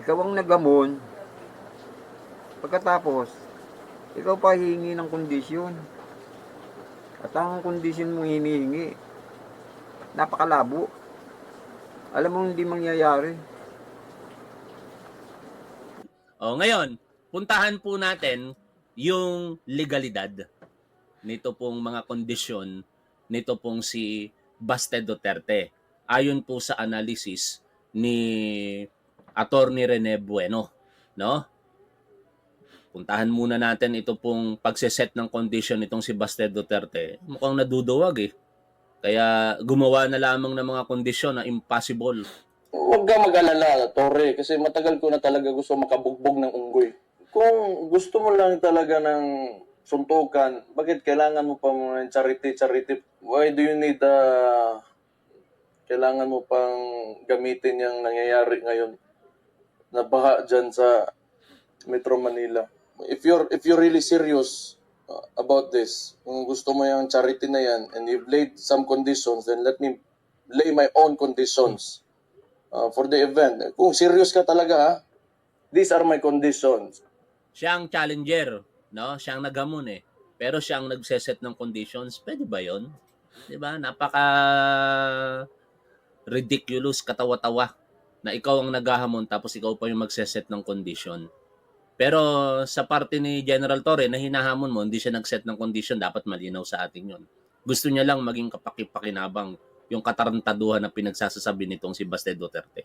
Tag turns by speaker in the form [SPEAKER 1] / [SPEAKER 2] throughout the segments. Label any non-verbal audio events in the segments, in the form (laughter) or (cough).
[SPEAKER 1] Ikaw ang nagamon. Pagkatapos, ikaw pa hihingi ng kondisyon. At ang kondisyon mo hinihingi, napakalabo. Alam mo hindi mangyayari.
[SPEAKER 2] O ngayon, puntahan po natin yung legalidad nito pong mga kondisyon nito pong si Baste Duterte. Ayon po sa analysis ni Attorney Rene Bueno, no? Puntahan muna natin ito pong pagseset ng condition nitong si Baste Duterte. Mukhang naduduwag eh. Kaya gumawa na lamang ng mga kondisyon na impossible.
[SPEAKER 3] Huwag ka mag-alala, Torre, kasi matagal ko na talaga gusto makabugbog ng unggoy. Kung gusto mo lang talaga ng suntukan, bakit kailangan mo pa mo ng charity, charity? Why do you need uh, kailangan mo pang gamitin yung nangyayari ngayon na baha dyan sa Metro Manila? If you're, if you're really serious uh, about this, kung gusto mo yung charity na yan and you've laid some conditions, then let me lay my own conditions uh, for the event. Kung serious ka talaga, ha, these are my conditions.
[SPEAKER 2] Siya ang challenger, no? Siya ang naghamon eh. Pero siya ang nagseset ng conditions. Pwede ba 'yon? 'Di ba? Napaka ridiculous katawa-tawa na ikaw ang naghahamon tapos ikaw pa yung magseset ng condition. Pero sa parte ni General Torre na hinahamon mo, hindi siya nagset ng condition, dapat malinaw sa atin yon. Gusto niya lang maging kapakipakinabang yung katarantaduhan na pinagsasasabi nitong si Baste Duterte.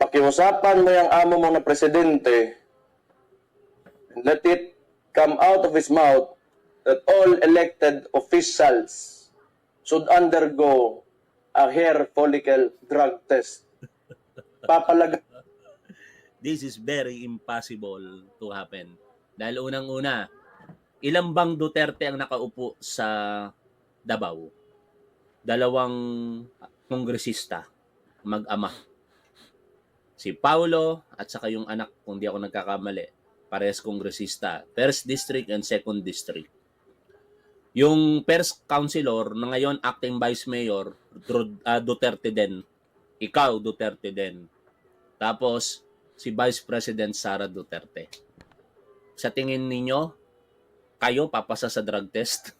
[SPEAKER 3] Pakiusapan mo yung amo mo na presidente, let it come out of his mouth that all elected officials should undergo a hair follicle drug test. Papalag (laughs)
[SPEAKER 2] this is very impossible to happen. Dahil unang-una, ilang bang Duterte ang nakaupo sa Davao? Dalawang kongresista, mag-ama. Si Paulo at saka yung anak, kung di ako nagkakamali, parehas kongresista. First District and Second District. Yung first councilor na ngayon acting vice mayor, ah, Duterte din. Ikaw, Duterte din. Tapos, si Vice President Sara Duterte. Sa tingin ninyo, kayo papasa sa drug test?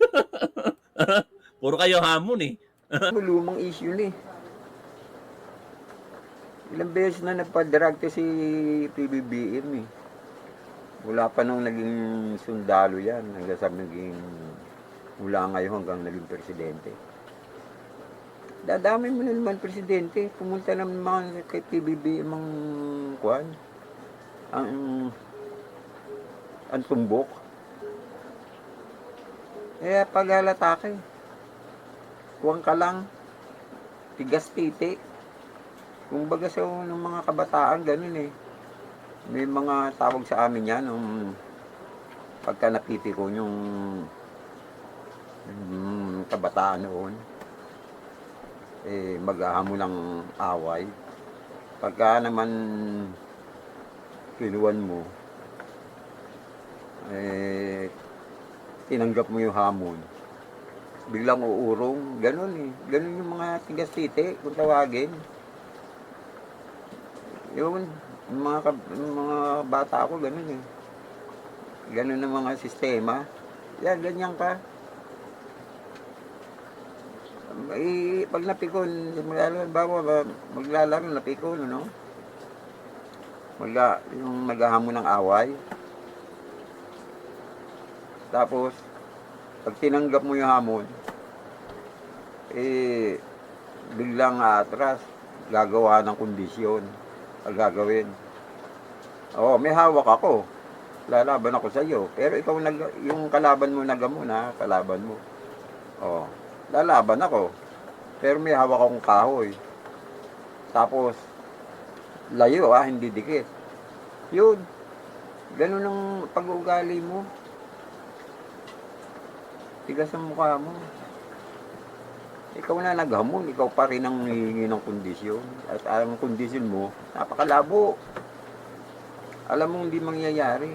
[SPEAKER 2] (laughs) Puro kayo hamon eh.
[SPEAKER 1] Lumang issue ni. Ilang beses na nagpa-drug test si PBBM eh. Wala pa nung naging sundalo yan. Hanggang sa naging mula ngayon hanggang naging presidente. Dadami mo na naman presidente. Pumunta naman kay PBBM ang kuhan. Ang ang tumbok. Eh, paghalatake. Kuwang ka lang. Tigas titi. Kung baga sa ng mga kabataan, ganun eh. May mga tawag sa amin yan, nung pagka napipiko yung yung kabataan noon, eh, maghahamo ng away. Pagka naman kinuwan mo, eh, tinanggap mo yung hamon, biglang uurong, ganun eh. Ganun yung mga tigas titi, kung tawagin. Yun, mga, mga bata ko, ganun eh. Ganun ang mga sistema. Yan, ganyan ka. Eh, pag napikon, maglalaro, bawa, ba- maglalaro, napikon, ano? Magla, yung naghahamon ng away. Tapos, pag tinanggap mo yung hamon, eh, biglang atras, gagawa ng kondisyon ang gagawin. Oo, may hawak ako. Lalaban ako sa iyo. Pero ikaw nag yung kalaban mo nagamo na, kalaban mo. Oo. Lalaban ako. Pero may hawak akong kahoy. Tapos layo ah, hindi dikit. Yun. Ganun ang pag-uugali mo. Tigas ang mukha mo. Ikaw na naghamon, ikaw pa rin ang hihingi ng kondisyon. At ang kondisyon mo, napakalabo. Alam mo hindi mangyayari.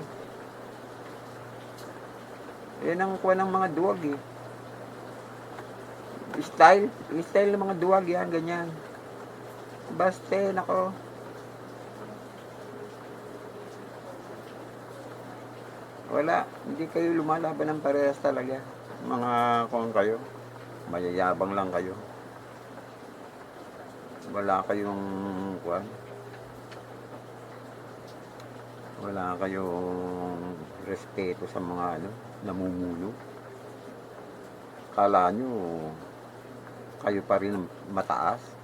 [SPEAKER 1] Yan ang kuha ng mga duwag eh. Style, style ng mga duwag yan, ganyan. Baste, nako. Wala, hindi kayo lumalaban ng parehas talaga. Mga kung kayo, mayayabang lang kayo. Wala kayong kuan. Wala kayong respeto sa mga ano, namumuno. Kala nyo, kayo pa rin mataas.